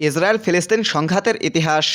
Israel ফিলিস্তিন সংঘাতের ইতিহাস।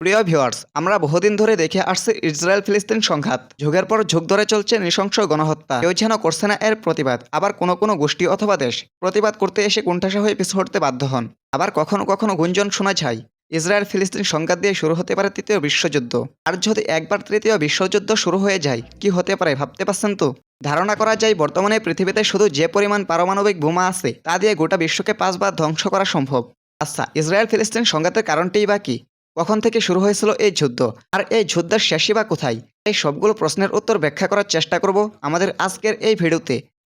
প্রিয় ভিউয়ার্স আমরা বহুদিন ধরে দেখে আসছি ইসরায়েল ফিলিস্তিন সংঘাত। যুগের পর যুগ ধরে চলছে নৃশংস গণহত্যা। কেউ যেন করছে না এর প্রতিবাদ। আবার কোনো কোনো গোষ্ঠী অথবা দেশ প্রতিবাদ করতে এসে কুণ্ঠাসা হয়ে পিছু হটতে বাধ্য হন। আবার কখনো কখনো গুঞ্জন শোনা যায় ইসরায়েল ফিলিস্তিন সংঘাত দিয়ে শুরু হতে পারে তৃতীয় বিশ্বযুদ্ধ। আর যদি একবার তৃতীয় বিশ্বযুদ্ধ শুরু হয়ে যায়, কি হতে পারে ভাবতে পারছেন তো? ধারণা করা যায়, বর্তমানে পৃথিবীতে শুধু যে পরিমাণ পারমাণবিক বোমা আছে, তা দিয়ে গোটা বিশ্বকে পাঁচবার ধ্বংস করা সম্ভব। আচ্ছা ইসরায়েল ফিলিস্তিন সংঘাতের কারণটাই বা কি? কখন থেকে শুরু হয়েছিল এই যুদ্ধ? আর এই যুদ্ধের শেষই বা কোথায়? এই সবগুলো প্রশ্নের উত্তর ব্যাখ্যা করার চেষ্টা করব আমাদের আজকের এই ভিডিওতে।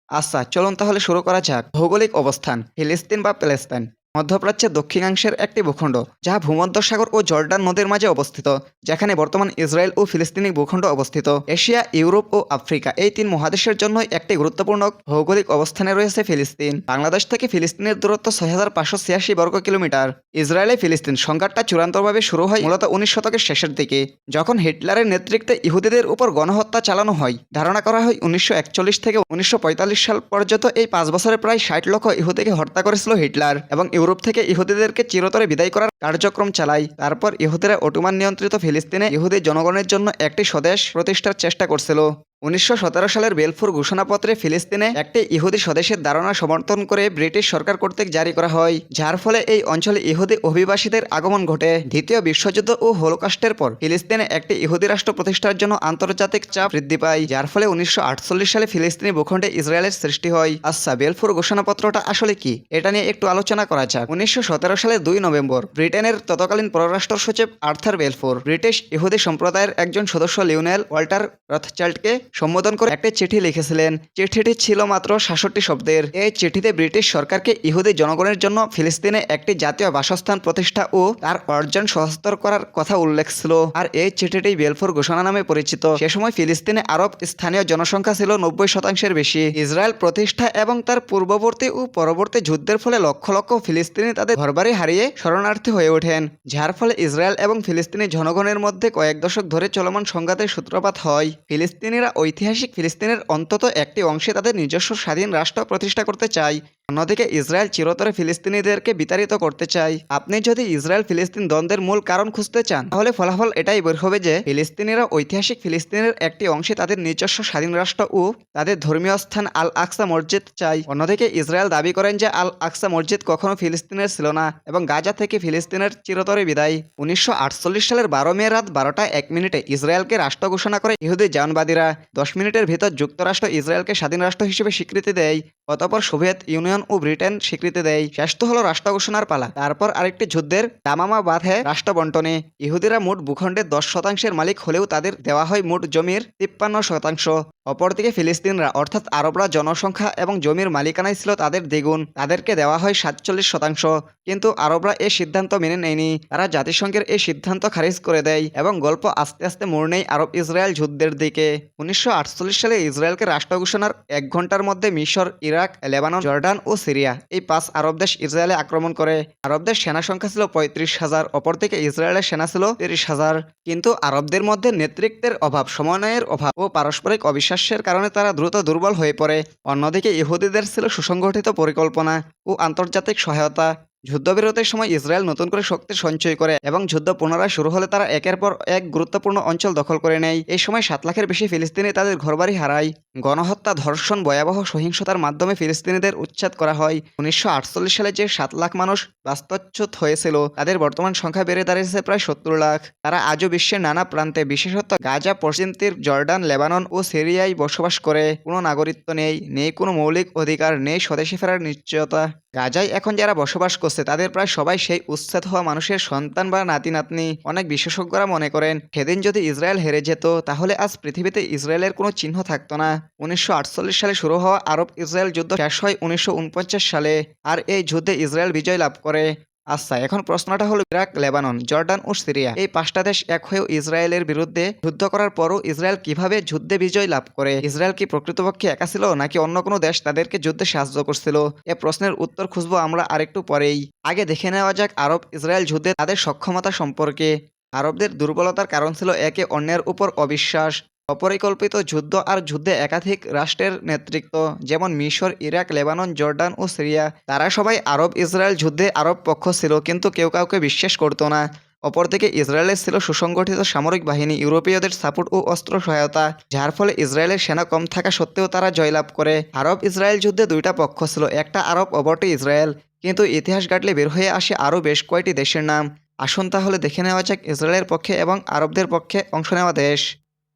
আচ্ছা চলুন তাহলে শুরু করা যাক। ভৌগোলিক অবস্থান, ফিলিস্তিন বা প্যালেস্তাইন। মধ্যপ্রাচ্যের দক্ষিণাংশের একটি ভূখণ্ড যা ভূমধ্যসাগর ও জর্ডান নদীর মাঝে অবস্থিত, যেখানে বর্তমান ইসরায়েল ও ফিলিস্তিনি ভূখণ্ড অবস্থিত। এশিয়া, ইউরোপ ও আফ্রিকা এই তিন মহাদেশের জন্য একটি গুরুত্বপূর্ণ ভৌগোলিক অবস্থানে রয়েছে ফিলিস্তিন। বাংলাদেশ থেকে ফিলিস্তিনের দূরত্ব ছয় হাজার পাঁচশো ছিয়াশি বর্গ কিলোমিটার। ইসরায়েলে ফিলিস্তিন সংঘাতটা চূড়ান্তভাবে শুরু হয় মূলত উনিশ শতকের শেষের দিকে, যখন হিটলারের নেতৃত্বে ইহুদিদের উপর গণহত্যা চালানো হয়। ধারণা করা হয় উনিশশো একচল্লিশ থেকে উনিশশো পঁয়তাল্লিশ সাল পর্যন্ত এই পাঁচ বছরে প্রায় ষাট লক্ষ ইহুদিকে হত্যা করেছিল হিটলার এবং ইউরোপ থেকে ইহুদিদেরকে চিরতরে বিদায় করার কার্যক্রম চালায় তারপর ইহুদিরা অটোমান নিয়ন্ত্রিত ফিলিস্তিনে ইহুদি জনগণের জন্য একটি স্বদেশ প্রতিষ্ঠার চেষ্টা করছিল। উনিশশো সতেরো সালের বেলফুর ঘোষণাপত্রে ফিলিস্তিনে একটি ইহুদি স্বদেশের ধারণা সমর্থন করে ব্রিটিশ সরকার কর্তৃক জারি করা হয়, যার ফলে এই অঞ্চলে ইহুদি অভিবাসীদের আগমন ঘটে। দ্বিতীয় বিশ্বযুদ্ধ ও হোলোকাস্টের পর ফিলিস্তিনে একটি ইহুদি রাষ্ট্র প্রতিষ্ঠার জন্য আন্তর্জাতিক চাপ বৃদ্ধি পায়, যার ফলে উনিশশো আটচল্লিশ সালে ফিলিস্তিনি ভূখণ্ডে ইসরায়েলের সৃষ্টি হয়। আচ্ছা বেলফুর ঘোষণাপত্রটা আসলে কি? এটা নিয়ে একটু আলোচনা করা যাক। উনিশশো সতেরো সালের দুই নভেম্বর, ব্রিটেনের তৎকালীন পররাষ্ট্র সচিব আর্থার বেলফোর, ব্রিটিশ ইহুদি সম্প্রদায়ের একজন সদস্য লিওনেল ওয়াল্টার রথচাইল্ডকে সম্বোধন করে একটি চিঠি লিখেছিলেন। চিঠিটি ছিল মাত্র সাতষট্টি শব্দের। এই চিঠিতে ব্রিটিশ সরকারকে ইহুদি জনগণের জন্য ফিলিস্তিনে একটি জাতীয় বাসস্থান প্রতিষ্ঠা ও তার অর্জন সহস্তর করার কথা উল্লেখ ছিল। আর এই চিঠিটি বেলফোর ঘোষণা নামে পরিচিত। সে সময় ফিলিস্তিনে আরব স্থানীয় জনসংখ্যা ছিল নব্বই শতাংশের বেশি। ইসরায়েল প্রতিষ্ঠা এবং তার পূর্ববর্তী ও পরবর্তী যুদ্ধের ফলে লক্ষ লক্ষ ফিলিস্তিনি তাদের ঘরবাড়ি হারিয়ে শরণার্থী হয়ে ওঠেন। যার ফলে ইসরায়েল এবং ফিলিস্তিনি জনগণের মধ্যে কয়েক দশক ধরে চলমান সংঘাতের সূত্রপাত হয়। ফিলিস্তিনিরা ঐতিহাসিক ফিলিস্তিনের অন্তত একটি অংশে তাদের নিজস্ব স্বাধীন রাষ্ট্র প্রতিষ্ঠা করতে চায় অন্যদিকে ইসরায়েল চিরতরে ফিলিস্তিনিদেরকে বিতাড়িত করতে চায়। আপনি যদি ইসরায়েল ফিলিস্তিন দ্বন্দ্বের মূল কারণ খুঁজতে চান, তাহলে ফলাফল এটাই বের হবে যে ফিলিস্তিনিরা ঐতিহাসিক ফিলিস্তিনের একটি অংশে তাদের নিজস্ব স্বাধীন রাষ্ট্র ও তাদের ধর্মীয় স্থান আল আকসা মসজিদ চাই অন্যদিকে ইসরায়েল দাবি করেন যে আল আকসা মসজিদ কখনো ফিলিস্তিনের ছিল না এবং গাজা থেকে ফিলিস্তিনের চিরতরে বিদায়। উনিশশো আটচল্লিশ সালের বারো মে রাত বারোটা এক মিনিটে ইসরায়েলকে রাষ্ট্র ঘোষণা করে ইহুদি জানবাদীরা। দশ মিনিটের ভিতর যুক্তরাষ্ট্র ইসরায়েলকে স্বাধীন রাষ্ট্র হিসেবে স্বীকৃতি দেয়। অতপর সোভিয়েত ইউনিয়ন ও ব্রিটেন স্বীকৃতি দেয়। শেষ তো হলো রাষ্ট্র ঘোষণার পালা। তারপর আরেকটি যুদ্ধের দামামা বাঁধে রাষ্ট্র বন্টনে। ইহুদিরা মোট ভূখণ্ডের দশ শতাংশের মালিক হলেও তাদের দেওয়া হয় মোট জমির তিপ্পান্ন শতাংশ। অপরদিকে ফিলিস্তিনরা, অর্থাৎ আরবরা জনসংখ্যা এবং জমির মালিকানায় ছিল তাদের দ্বিগুণ। তাদেরকে দেওয়া হয় সাতচল্লিশ শতাংশ। কিন্তু আরবরা এই সিদ্ধান্ত মেনে নেয়নি। তারা জাতিসংঘের এই সিদ্ধান্ত খারিজ করে দেয় এবং গল্প আস্তে আস্তে মোড় নেই আরব ইসরায়েল যুদ্ধের দিকে। উনিশশো আটচল্লিশ সালে ইসরায়েলকে রাষ্ট্র ঘোষণার এক ঘণ্টার মধ্যে মিশর, ইরাক, লেবানন, জর্ডান ও সিরিয়া এই পাঁচ আরব দেশ ইসরায়েলে আক্রমণ করে। আরবদের সেনা সংখ্যা ছিল পঁয়ত্রিশ হাজার, অপরদিকে ইসরায়েলের সেনা ছিল তিরিশ হাজার। কিন্তু আরবদের মধ্যে নেতৃত্বের অভাব, সমন্বয়ের অভাব ও পারস্পরিক অবিশ্বাসের কারণে তারা দ্রুত দুর্বল হয়ে পড়ে। অন্যদিকে ইহুদিদের ছিল সুসংগঠিত পরিকল্পনা ও আন্তর্জাতিক সহায়তা। যুদ্ধবিরতির সময় ইসরায়েল নতুন করে শক্তি সঞ্চয় করে এবং যুদ্ধ পুনরায় শুরু হলে তারা একের পর এক গুরুত্বপূর্ণ অঞ্চল দখল করে নেয়। এই সময় সাত লাখের বেশি ফিলিস্তিনি তাদের ঘরবাড়ি হারায়। গণহত্যা, ধর্ষণ, ভয়াবহ সহিংসতার মাধ্যমে ফিলিস্তিনিদের উচ্ছেদ করা হয়। উনিশশো আটচল্লিশ সালে যে সাত লাখ মানুষ বাস্তুচ্যুত হয়েছিল, তাদের বর্তমান সংখ্যা বেড়ে দাঁড়িয়েছে প্রায় সত্তর লাখ। তারা আজও বিশ্বের নানা প্রান্তে, বিশেষত গাজা, পশ্চিম তীর, জর্ডান, লেবানন ও সিরিয়ায় বসবাস করে। কোনো নাগরিকত্ব নেই নেই কোনো মৌলিক অধিকার, নেই স্বদেশে ফেরার নিশ্চয়তা। গাজায় এখন যারা বসবাস করছে তাদের প্রায় সবাই সেই উচ্ছেদ হওয়া মানুষের সন্তান বা নাতি নাতনি অনেক বিশেষজ্ঞরা মনে করেন, সেদিন যদি ইসরায়েল হেরে যেত, তাহলে আজ পৃথিবীতে ইসরায়েলের কোনো চিহ্ন থাকতো না। উনিশশো আটচল্লিশ সালে শুরু হওয়া আরব ইসরায়েল যুদ্ধ শেষ হয় উনিশশো উনপঞ্চাশ সালে, আর এই যুদ্ধে ইসরায়েল বিজয় লাভ করে। আচ্ছা এখন প্রশ্নটা হলো ইরাক, লেবানন, জর্ডান ও সিরিয়া। এই পাঁচটা দেশ এক হয়েও ইসরায়েলের বিরুদ্ধে যুদ্ধ করার পরও ইসরায়েল কীভাবে যুদ্ধে বিজয় লাভ করে? ইসরায়েল কি প্রকৃতপক্ষে একা ছিল, নাকি অন্য কোনো দেশ তাদেরকে যুদ্ধে সাহায্য করছিল? এ প্রশ্নের উত্তর খুঁজবো আমরা আরেকটু পরেই। আগে দেখে নেওয়া যাক আরব, ইসরায়েল যুদ্ধে তাদের সক্ষমতা সম্পর্কে। আরবদের দুর্বলতার কারণ ছিল একে অন্যের উপর অবিশ্বাস। অপরিকল্পিত যুদ্ধ আর যুদ্ধে একাধিক রাষ্ট্রের নেতৃত্ব, যেমন মিশর, ইরাক, লেবানন, জর্ডান ও সিরিয়া। তারা সবাই আরব ইসরায়েল যুদ্ধে আরব পক্ষ ছিল, কিন্তু কেউ কাউকে বিশ্বাস করতো না। অপরদিকে ইসরায়েলের ছিল সুসংগঠিত সামরিক বাহিনী, ইউরোপীয়দের সাপোর্ট ও অস্ত্র সহায়তা, যার ফলে ইসরায়েলের সেনা কম থাকা সত্ত্বেও তারা জয়লাভ করে। আরব ইসরায়েল যুদ্ধে দুইটা পক্ষ ছিল, একটা আরব, অপরটি ইসরায়েল। কিন্তু ইতিহাস ঘাটলে বের হয়ে আসে আরও বেশ কয়েকটি দেশের নাম। আসুন তাহলে দেখে নেওয়া যাক ইসরায়েলের পক্ষে এবং আরবদের পক্ষে অংশ নেওয়া দেশ।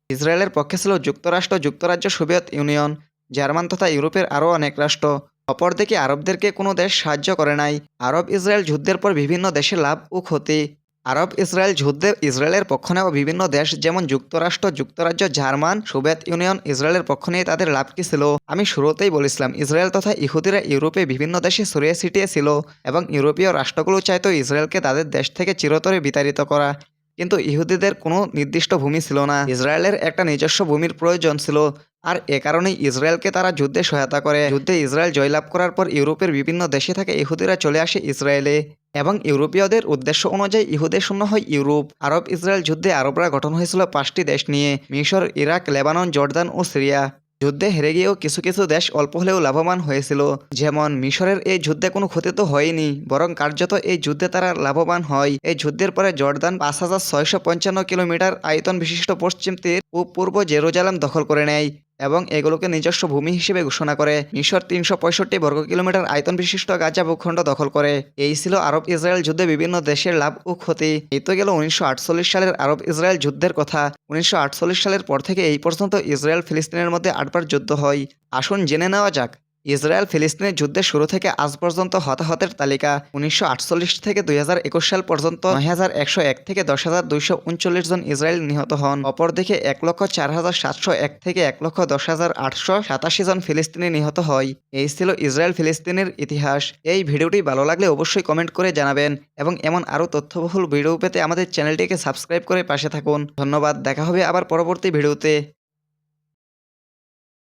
ইসরায়েলের পক্ষে ছিল যুক্তরাষ্ট্র, যুক্তরাজ্য, সোভিয়েত ইউনিয়ন, জার্মান তথা ইউরোপের আরও অনেক রাষ্ট্র। অপরদিকে আরবদেরকে কোনো দেশ সাহায্য করে নাই। আরব ইসরায়েল যুদ্ধের পর বিভিন্ন দেশে লাভ ও ক্ষতি। আরব ইসরায়েল যুদ্ধে ইসরায়েলের পক্ষ নেওয়া বিভিন্ন দেশ, যেমন যুক্তরাষ্ট্র, যুক্তরাজ্য, জার্মান, সোভিয়েত ইউনিয়ন, ইসরায়েলের পক্ষ নিয়ে তাদের লাভ কি ছিল? আমি শুরুতেই বলেছিলাম, ইসরায়েল তথা ইহুদিরা ইউরোপে বিভিন্ন দেশে ছড়িয়ে ছিটিয়ে ছিল এবং ইউরোপীয় রাষ্ট্রগুলো চাইতো ইসরায়েলকে তাদের দেশ থেকে চিরতরে বিতাড়িত করা। কিন্তু ইহুদিদের কোনো নির্দিষ্ট ভূমি ছিল না। ইসরায়েলের একটা নিজস্ব ভূমির প্রয়োজন ছিল, আর এ কারণে ইসরায়েলকে তারা যুদ্ধে সহায়তা করে। যুদ্ধে ইসরায়েল জয়লাভ করার পর ইউরোপের বিভিন্ন দেশে থেকে ইহুদিরা চলে আসে ইসরায়েলে, এবং ইউরোপীয়দের উদ্দেশ্য অনুযায়ী ইহুদের শূন্য হয় ইউরোপ। আরব ইসরায়েল যুদ্ধে আরবরা গঠন হয়েছিল পাঁচটি দেশ নিয়ে, মিশর, ইরাক, লেবানন, জর্দান ও সিরিয়া। যুদ্ধে হেরে গিয়েও কিছু কিছু দেশ অল্প হলেও লাভবান হয়েছিল। যেমন মিশরের এই যুদ্ধে কোনো ক্ষতি তো হয়নি, বরং কার্যত এই যুদ্ধে তারা লাভবান হয়। এই যুদ্ধের পরে জর্দান পাঁচ হাজার ছয়শো পঞ্চান্ন কিলোমিটার আয়তন বিশিষ্ট পশ্চিম তীর ও পূর্ব জেরুজালেম দখল করে নেয় এবং এগুলোকে নিজস্ব ভূমি হিসেবে ঘোষণা করে। মিশর তিনশো পঁয়ষট্টি বর্গ কিলোমিটার আয়তন বিশিষ্ট গাজা ভূখণ্ড দখল করে। এই ছিল আরব ইসরায়েল যুদ্ধে বিভিন্ন দেশের লাভ ও ক্ষতি। এই তো গেল উনিশশো আটচল্লিশ সালের আরব ইসরায়েল যুদ্ধের কথা। উনিশশো আটচল্লিশ সালের পর থেকে এই পর্যন্ত ইসরায়েল ফিলিস্তিনের মধ্যে আটবার যুদ্ধ হয়। আসুন জেনে নেওয়া যাক ইসরায়েল ফিলিস্তিনের যুদ্ধে শুরু থেকে আজ পর্যন্ত হতাহতের তালিকা উনিশশো আটচল্লিশ থেকে দুই হাজার একুশ সাল পর্যন্ত নয় হাজার একশো এক থেকে দশ জন ইসরায়েল নিহত হন। অপরদিকে এক লক্ষ চার হাজার সাতশো এক থেকে এক লক্ষ দশ হাজার আটশো সাতাশি জন ফিলিস্তিনি নিহত হয়। এই ছিল ইসরায়েল ফিলিস্তিনের ইতিহাস। এই ভিডিওটি ভালো লাগলে অবশ্যই কমেন্ট করে জানাবেন এবং এমন আরও তথ্যবহুল ভিডিও পেতে আমাদের চ্যানেলটিকে সাবস্ক্রাইব করে পাশে থাকুন। ধন্যবাদ। দেখা হবে আবার পরবর্তী ভিডিওতে।